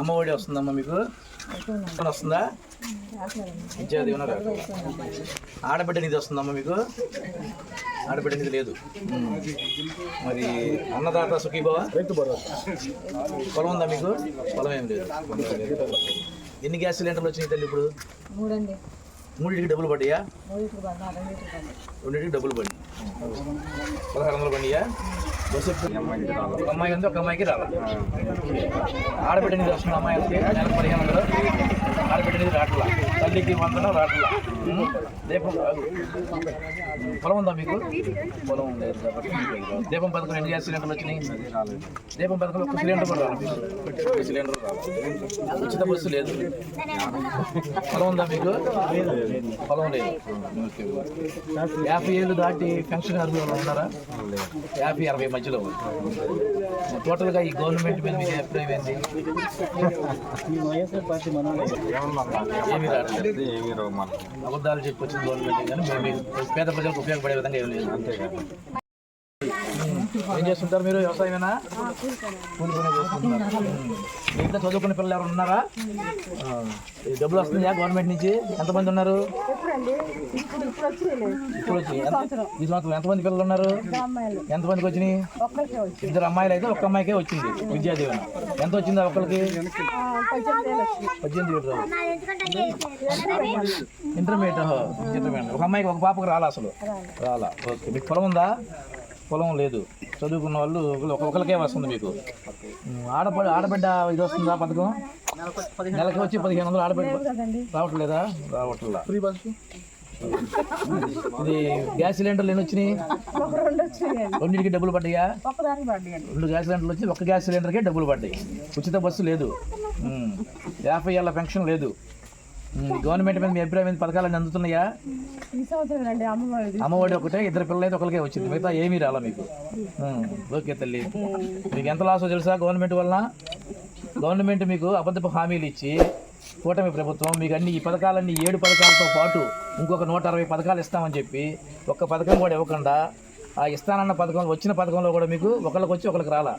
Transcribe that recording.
అమ్మ ఒడి వస్తుందమ్మా మీకు? వస్తుందా? ఇచ్చేది ఆడబిడ్డ నిధి వస్తుందమ్మా మీకు? ఆడబిడ్డ నిధి లేదు. మరి అన్నదాత సుఖీభావ పొలం ఉందా మీకు? పొలం ఏం లేదు. ఎన్ని గ్యాస్ సిలిండర్లు వచ్చినాయి తల్లి ఇప్పుడు? మూడండి మూడింటికి డబ్బులు పడ్డాయా మూడింటికి పడినా రెండింటికి పడినా రెండింటికి డబ్బులు పడి పదహారు వందలు పడియా బస్సు ఎప్పుడు? ఒక అమ్మాయి ఉంది ఒక అమ్మాయికి రాలా ఆడబిడ్డ నిధి వస్తుంది అమ్మాయిలకి నెలకు పదిహేను వందలు ఆడబిడ్డ నిధి రాట్లా తల్లికి మాత్రం రాట్లా. దీపం కాదు. పొలం ఉందా మీకు? పొలం ఉంది. కాబట్టి దీపం పథకం ఎన్ని గ్యాస్ సిలిండర్లు వచ్చినాయి? దీపం పథకం ఒక సిలిండర్ కూడా రాదు ఒక సిలిండర్ రాదు ఉచిత బస్సు లేదు. పొలం ఉందా మీకు? పొలం లేదు. యాభై ఏళ్ళు దాటి పెన్షన్ అర్హులు ఉన్నారా? యాభై అరవై మధ్యలో టోటల్గా ఈ గవర్నమెంట్ మీద మీకు అభిప్రాయం ఏంటి? ఏమి రావట్లేదు. అబద్ధాలు చెప్పి వచ్చిన గవర్నమెంట్ కానీ మేము పేద ప్రజలకు ఉపయోగపడే విధంగా ఏం లేదు. ఏం చేస్తుంటారు మీరు? వ్యవసాయమేనా? కూలి పని చేస్తుంటారు ఇంట్లో చదువుకునే పిల్లలు ఎవరు ఉన్నారా? డబ్బులు వస్తుందా గవర్నమెంట్ నుంచి? ఎంతమంది ఉన్నారు? ఇప్పుడు వచ్చి ఈ సంవత్సరం ఎంతమంది పిల్లలు ఉన్నారు? ఎంతమందికి వచ్చినాయి? ఇద్దరు అమ్మాయిలు అయితే ఒక్క అమ్మాయికే వచ్చింది విద్యా దీవెన ఎంత వచ్చింది ఒక్కరికి పద్దెనిమిది వేలు ఇంటర్మీడియట్ ఇంటర్మీడియట్. ఒక అమ్మాయికి ఒక పాపకు రాలా అసలు? రాలా. ఓకే. మీకు పొలం ఉందా? పొలం లేదు. చదువుకున్న వాళ్ళు ఒకరికే వస్తుంది మీకు. ఆడపడి ఆడబిడ్డ ఇది వస్తుందా పథకం? నెలకి వచ్చి పదిహేను వందలు ఆడబిడ్డ కదండి. రావట్లేదా? రావట్లా. ఫ్రీ బస్ ఇది గ్యాస్ సిలిండర్లు ఎన్ని వచ్చినాయి? రెండింటికి డబ్బులు పడ్డాయా? రెండు గ్యాస్ సిలిండర్లు వచ్చి ఒక గ్యాస్ సిలిండర్కే డబ్బులు పడ్డాయి. ఉచిత బస్సు లేదు. యాభై ఏళ్ళ పెన్షన్ లేదు. గవర్నమెంట్ మీద మీ అభిప్రాయం మీద పథకాలన్నీ అందుతున్నాయా? అమ్మఒడి ఒకటే ఇద్దరు పిల్లలు అయితే ఒకరికే వచ్చింది. మిగతా ఏమీ రాలా మీకు. ఓకే తల్లి. మీకు ఎంత లాసో తెలుసా గవర్నమెంట్ వలన? గవర్నమెంట్ మీకు అబద్ధపు హామీలు ఇచ్చి కూటమి ప్రభుత్వం మీకు అన్ని ఈ పథకాలన్నీ ఏడు పథకాలతో పాటు ఇంకొక నూట అరవై పథకాలు ఇస్తామని చెప్పి ఒక్క పథకం కూడా ఇవ్వకుండా ఆ ఇస్తానన్న పథకం వచ్చిన పథకంలో కూడా మీకు ఒకళ్ళకి వచ్చి ఒకరికి రాలా.